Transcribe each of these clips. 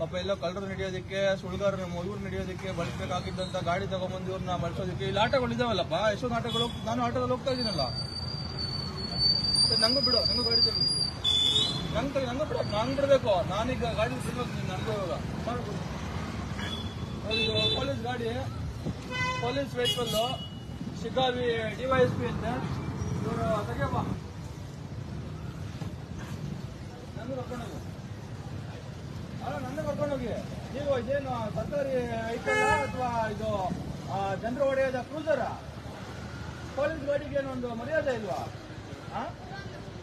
ಪಾಪ ಎಲ್ಲ ಕಳ್ಳರು ನಡೆಯೋದಕ್ಕೆ ಸುಳ್ಗಾರ ಇವ್ರು ನಡೆಯೋದಕ್ಕೆ ಬಳಸಬೇಕಾಗಿದ್ದಂತ ಗಾಡಿ ತಗೊಂಬಂದು ಇವ್ರನ್ನ ಬಳಸೋದಕ್ಕೆ ಇಲ್ಲಿ ಆಟೋಗಳು ಇದಾವಲ್ಲಪ್ಪ? ಎಷ್ಟೊಂದು ಆಟೋಗಳು ನಾನು ಆಟೋದಲ್ಲಿ ಹೋಗ್ತಾ ಇದ್ದೀನಲ್ಲ. ನಂಗು ನಂಗೂ ಬಿಡು, ನಂಗೂ ಗಾಡಿ ತಗೋ. ನಂಗೆ ನಂಗೂ ಬಿಡು. ನಾನು ಬಿಡಬೇಕು. ನಾನೀಗ ಗಾಡಿ ನೀನು ನನಗೂ ಪೊಲೀಸ್ ಗಾಡಿ. ಪೊಲೀಸ್ ವೆಹಿಕಲ್ ವೈ ಎಸ್ ಅಂತ. ಇವರು ತೆಗಿಯಪ್ಪ. ನಂದು ಕರ್ಕೊಂಡು ಹೋಗು ಅಲ್ಲ ನನ್ನ ಕರ್ಕೊಂಡು ಹೋಗಿ ನೀವು ಇದೇನು ಸರ್ಕಾರಿ ವೆಹಿಕಲ್ ಅಥವಾ ಇದು ಜನರು ಒಡೆಯದ ಕ್ರೂಸರ ಪೊಲೀಸ್ ಗಾಡಿಗೆ ಏನೊಂದು ಮರ್ಯಾದೆ ಇಲ್ವಾ?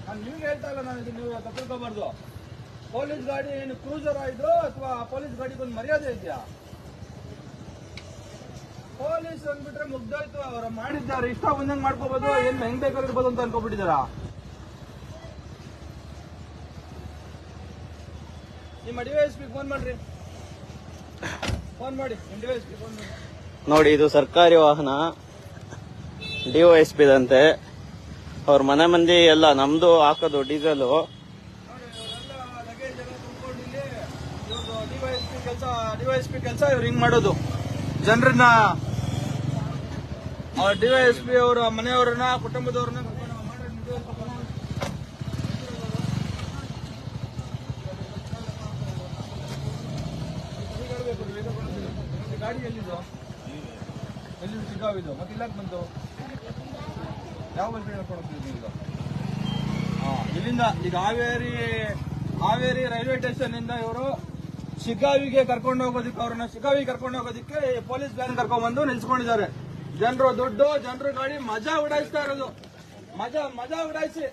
ನಾನು ನಿಮ್ಗೆ ಹೇಳ್ತಾ ಇಲ್ಲ, ನಾನು ಇದು ನೀವು ತಪ್ಪಿಸ್ಕೋಬಾರ್ದು. ಪೊಲೀಸ್ ಗಾಡಿ ಏನು ಕ್ರೂಸರ್ ಆಯಿತು ಅಥವಾ ಪೊಲೀಸ್ ಗಾಡಿಗೆ ಒಂದು ಮರ್ಯಾದೆ ಇದೆಯಾ? ಪೊಲೀಸ್ ಅಂದ್ಬಿಟ್ರೆ ಮುಗ್ದಾಯ್ತು, ಅವರು ಮಾಡಿದ್ದಾರೆ. ಇಷ್ಟ ಬಂದಂಗೆ ಮಾಡ್ಕೋಬಹುದು ಏನು ಹೆಂಗ್ ಬೇಕಾಗಿರ್ಬೋದು ಅಂತ ಅನ್ಕೋಬಿಟ್ಟಿದಾರ ನಿಮ್ಮ ಡಿವೈಸ್ ಪಿ ಫೋನ್ ಮಾಡ್ರಿ ಫೋನ್ ಮಾಡಿ ನಿಮ್ಮ ಡಿವೈಸ್ ಪಿ ಫೋನ್ ಮಾಡಿ ನೋಡಿ ಇದು ಸರ್ಕಾರಿ ವಾಹನ. ಪಿ ದಂತೆ. ಅವ್ರ ಮನೆ ಮಂದಿ ಎಲ್ಲ ನಮ್ದು ಹಾಕೋದು ಡೀಸೆಲ್ ಡಿವೈಎಸ್ಪಿ ಕೆಲಸ ಇವ್ರು ಹಿಂಗ್ ಮಾಡೋದು ಜನರನ್ನ ಡಿವೈಎಸ್ಪಿ ಅವರ ಮನೆಯವರನ್ನ ಕುಟುಂಬದವ್ರನ್ನ ಕರ್ಕೊಂಡು ಮಾಡ್ರಿ ನೀವು DYSP ಫೋನ್ ಮಾಡಿ. ಈಗ ಹೇಳ್ಬೇಕು, ಬೇಗ ಕೊಡ್ತೀನಿ. ಮತ್ತೆ ಗಾಡಿ ಎಲ್ಲಿದು ಎಲ್ಲಿದು ಚಿಕ್ಕಾವಿದು ಮತ್ತೆ ಇಲ್ಲಕ್ಕೆ ಬಂತು ಯಾವ ಬಸ್ ಇಲ್ಲಿಂದ ಈಗ ಹಾವೇರಿ ಹಾವೇರಿ ರೈಲ್ವೆ ಸ್ಟೇಷನ್ ಇಂದ ಇವರು ಶಿಕಾವಿಗೆ ಕರ್ಕೊಂಡು ಹೋಗೋದಕ್ಕೆ ಅವ್ರನ್ನ ಶಿಕಾವಿ ಕರ್ಕೊಂಡು ಹೋಗೋದಕ್ಕೆ ಪೊಲೀಸ್ ವ್ಯಾನ್ ಕರ್ಕೊಂಡ್ಬಂದು ನಿಲ್ಸ್ಕೊಂಡಿದ್ದಾರೆ. ಜನರು ದುಡ್ಡು, ಜನರು ಗಾಡಿ ಮಜಾ ಉಡಾಯಿಸ್ತಾ ಇರೋದು. ಮಜಾ ಮಜಾ ಉಡಾಯಿಸಿ.